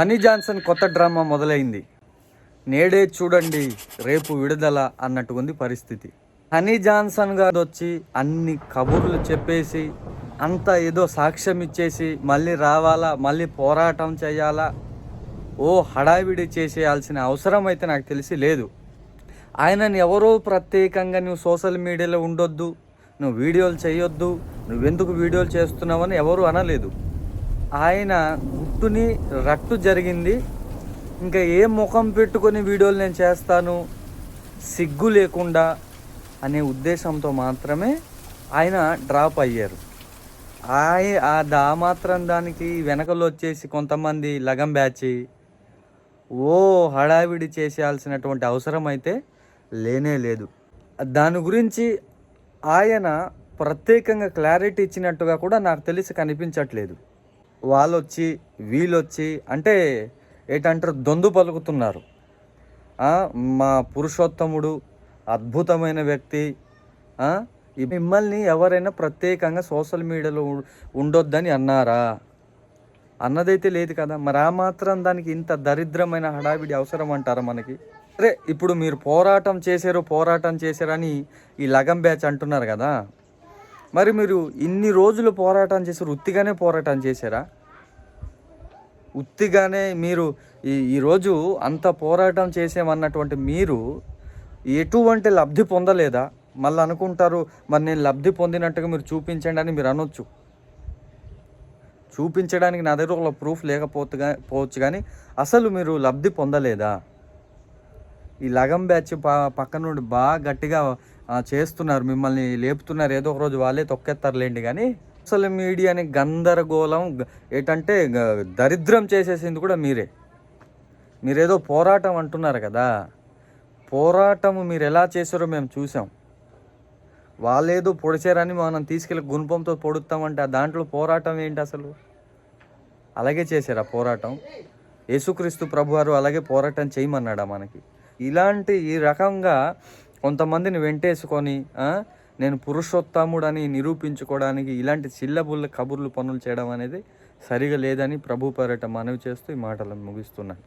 Honey Johnson కొత్త drama మొదలైంది. నేడే చూడండి రేపు విడుదల అన్నట్టు ఉంది పరిస్థితి. హనీ జాన్సన్ గారు వచ్చి అన్ని కబుర్లు చెప్పేసి అంత ఏదో సాక్ష్యం ఇచ్చేసి మళ్ళీ రావాలా మళ్ళీ పోరాటం చేయాలా ఓ హడావిడి చేసేయాల్సిన అవసరం అయితే నాకు తెలిసి లేదు. ఆయనని ఎవరో ప్రత్యేకంగా నువ్వు సోషల్ మీడియాలో ఉండొద్దు నువ్వు వీడియోలు చేయొద్దు నువ్వెందుకు వీడియోలు చేస్తున్నావని ఎవరు అనలేదు. ఆయన జుట్టుని రట్టు జరిగింది. ఇంకా ఏ ముఖం పెట్టుకొని వీడియోలు నేను చేస్తాను? సిగ్గు లేకుండా అనే ఉద్దేశంతో మాత్రమే ఆయన డ్రాప్ అయ్యారు. ఆయ ఆ దా మాత్రం దానికి వెనకలో వచ్చేసి కొంతమంది లగం బ్యాచి ఓ హడావిడి చేసేయాల్సినటువంటి అవసరం అయితే లేనే లేదు. దాని గురించి ఆయన ప్రత్యేకంగా క్లారిటీ ఇచ్చినట్టుగా కూడా నాకు తెలిసి కనిపించట్లేదు. వాళ్ళు వచ్చి వీళ్ళు వచ్చి అంటే ఏంటంటారు దొందు పలుకుతున్నారు. మా పురుషోత్తముడు అద్భుతమైన వ్యక్తి. ఈ మిమ్మల్ని ఎవరైనా ప్రత్యేకంగా సోషల్ మీడియాలో ఉండొద్దని అన్నారా? అన్నదైతే లేదు కదా. మరి ఆ మాత్రం దానికి ఇంత దరిద్రమైన హడావిడి అవసరం అంటారా మనకి? సరే ఇప్పుడు మీరు పోరాటం చేశారు పోరాటం చేశారని ఈ లగం బ్యాచ్ అంటున్నారు కదా. మరి మీరు ఇన్ని రోజులు పోరాటం చేశారు ఉత్తిగానే పోరాటం చేశారా? ఉత్తిగానే మీరు ఈ ఈరోజు అంత పోరాటం చేసేమన్నటువంటి మీరు ఎటువంటి లబ్ధి పొందలేదా? మళ్ళీ అనుకుంటారు మరి నేను లబ్ధి పొందినట్టుగా మీరు చూపించండి అని మీరు అనొచ్చు. చూపించడానికి నా దగ్గర ఒక ప్రూఫ్ లేకపోతే పోవచ్చు కానీ అసలు మీరు లబ్ధి పొందలేదా? ఈ లగం బ్యాచ్ పక్క నుండి బాగా గట్టిగా చేస్తున్నారు మిమ్మల్ని లేపుతున్నారు ఏదో ఒక రోజు వాళ్ళే తొక్కేస్తారులేండి కానీ సోషల్ మీడియాని గందరగోళం ఏంటంటే దరిద్రం చేసేసింది కూడా మీరే. మీరేదో పోరాటం అంటున్నారు కదా. పోరాటం మీరు ఎలా చేశారో మేము చూసాం వాళ్ళేదో పొడిచారని మనం తీసుకెళ్ళి గుణపంతో పొడుస్తామంటే ఆ దాంట్లో పోరాటం ఏంటి అసలు? అలాగే చేశారు ఆ పోరాటం. యేసుక్రీస్తు ప్రభువారు అలాగే పోరాటం చేయమన్నాడా మనకి? ఇలాంటి ఈ రకంగా కొంతమందిని వెంటేసుకొని నేను పురుషోత్తముడని నిరూపించుకోవడానికి ఇలాంటి చిల్లబుల్ల కబుర్లు పనులు చేయడం అనేది సరిగా లేదని ప్రభు పేరట మనవి చేస్తూ ఈ మాటలను ముగిస్తున్నాను.